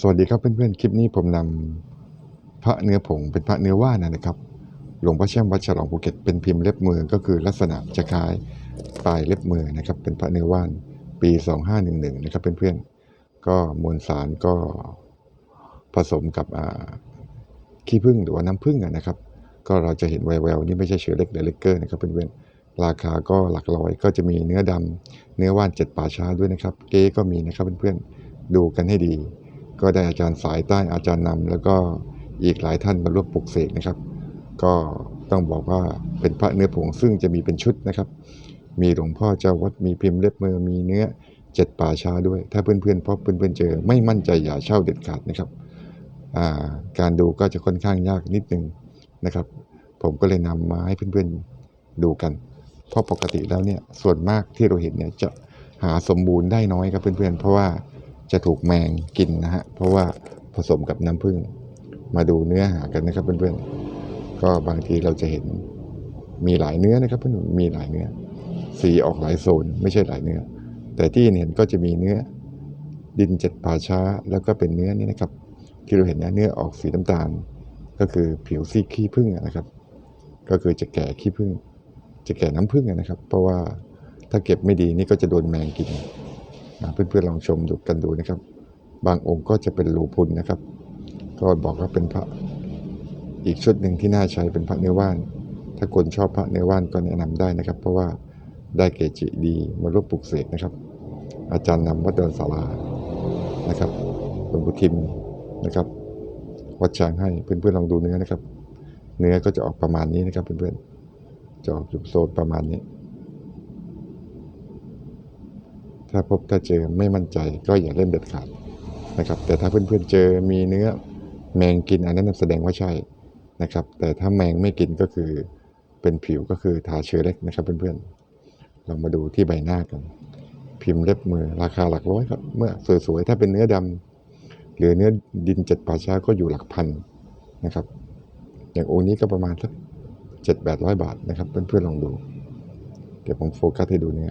สวัสดีครับเพื่อนๆ คลิปนี้ผมนำพระเนื้อผงเป็นพระเนื้อว่านนะครับ หลวงพ่อแช่มวัดฉลองภูเก็ตเป็นพิมพ์เล็บมือก็คือลักษณะจะคล้ายปลายเล็บมือนะครับ เป็นพระเนื้อว่านปี 2511 นะครับเพื่อนๆ ก็มวลสารก็ผสมกับขี้ผึ้งหรือว่าน้ำผึ้งนะครับ ก็เราจะเห็นแววๆนี่ไม่ใช่เชื้อเล็กหรือเล็กเกอร์นะครับเพื่อนๆ ราคาก็หลักร้อยก็จะมีเนื้อดำเนื้อว่านเจ็ดป่าช้าด้วยนะครับ เก๊ก็มีนะครับเพื่อนๆ ดูกันให้ดี ก็ได้อาจารย์สายใต้อาจารย์นำแล้วก็อีกหลายท่านมาร่วมปลุกเสกนะครับ ก็ต้องบอกว่าเป็นพระเนื้อผงซึ่งจะมีเป็นชุดนะครับ มีหลวงพ่อเจ้าวัดมีพิมพ์เล็บมือมีเนื้อเจ็ดป่าช้าด้วย ถ้าเพื่อนๆพบเพื่อนๆเจอ ไม่มั่นใจอย่าเช่าเด็ดขาดนะครับาการดูก็จะค่อนข้างยากนิดนึงนะครับ ผมก็เลยนำมาให้เพื่อนๆดูกัน เพราะปกติแล้วเนี่ยส่วนมากที่เราเห็นเนี่ยจะหาสมบูรณ์ได้น้อยครับเพื่อนๆ เพราะว่า จะถูกแมงกินนะฮะ เพราะว่าผสมกับน้ำผึ้งมาดูเนื้อหากันนะครับเพื่อนๆ ก็บางทีเราจะเห็นมีหลายเนื้อนะครับเพื่อนมีหลายเนื้อ สีออกหลายโซนไม่ใช่หลายเนื้อ แต่ที่เห็นก็จะมีเนื้อดินเจ็ดป่าช้า แล้วก็เป็นเนื้อนี่นะครับ ที่เราเห็นนะเนื้อออกสีน้ำตาล ก็คือผิวซีขี้ผึ้งนะครับ ก็คือจะแก่ขี้ผึ้งจะแก่น้ำผึ้งนะครับ เพราะว่าถ้าเก็บไม่ดีนี่ก็จะโดนแมงกิน เพื่อนๆลองชมดูกันดูนะครับ บางองค์ก็จะเป็นรูพุนนะครับ ก็บอกว่าเป็นพระอีกชุดหนึ่งที่น่าใช้เป็นพระเนื้อว่าน ถ้าคนชอบพระเนื้อว่านก็แนะนำได้นะครับ เพราะว่าได้เกจิดีมาร่วมปลุกเสกนะครับ อาจารย์นำวัดเดินสารานะครับหลวงปู่ทิมนะครับวัดช้างให้เพื่อนๆลองดูเนื้อนะครับ เนื้อก็จะออกประมาณนี้นะครับเพื่อนๆจะออกอยู่โซนประมาณนี้ ถ้าพบถ้าเจอไม่มั่นใจก็อย่าเล่นเด็ดขาดนะครับ แต่ถ้าเพื่อนๆเจอมีเนื้อแมงกินอันนั้นแสดงว่าใช่นะครับ แต่ถ้าแมงไม่กินก็คือเป็นผิวก็คือทาเชื้อเล็กนะครับ เพื่อนๆ เรามาดูที่ใบหน้ากัน พิมพ์เล็บมือราคาหลักร้อยครับ เมื่อสวยๆถ้าเป็นเนื้อดำหรือเนื้อดินเจ็ดป่าช้าก็อยู่หลักพันนะครับ อย่างองค์นี้ก็ประมาณสักเจ็ดแปดร้อยบาทนะครับ เพื่อนๆลองดู เดี๋ยวผมโฟกัสให้ดูเนื้อ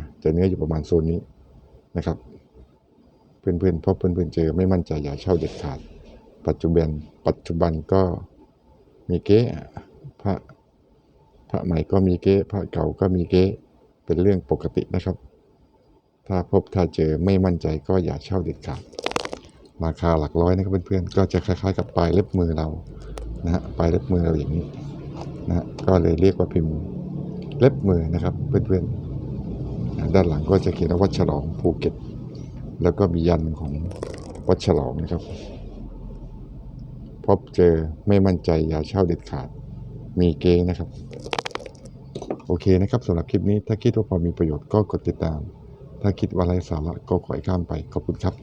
ะจะเนื้ออยู่ประมาณโซนนี้นะครับ เพื่อนๆพบเพื่อนๆเจอไม่มั่นใจอย่าเช่าเด็ดขาด ปัจจุบันปัจจุบันก็มีเก๊ะพระพระใหม่ก็มีเก๊ะพระเก่าก็มีเก๊ะเป็นเรื่องปกตินะครับ ถ้าพบถ้าเจอไม่มั่นใจก็อย่าเช่าเด็ดขาดราคาหลักร้อยนะครับเพื่อนๆก็จะคล้ายๆกับปลายเล็บมือเรานะฮะปลายเล็บมือเราอย่างนี้นะฮะก็เลยเรียกว่าพิมพ์เล็บมือนะครับเพื่อนๆน ด้านหลังก็จะเขียนว่าวัดฉลองภูเก็ต แล้วก็มียันของวัดฉลองนะครับ พบเจอไม่มั่นใจอย่าเช่าเด็ดขาด มีเกงนะครับ โอเคนะครับสำหรับคลิปนี้ถ้าคิดว่าพอมีประโยชน์ก็กดติดตาม ถ้าคิดว่าไร้สาระก็ขอยข้ามไปขอบคุณครับ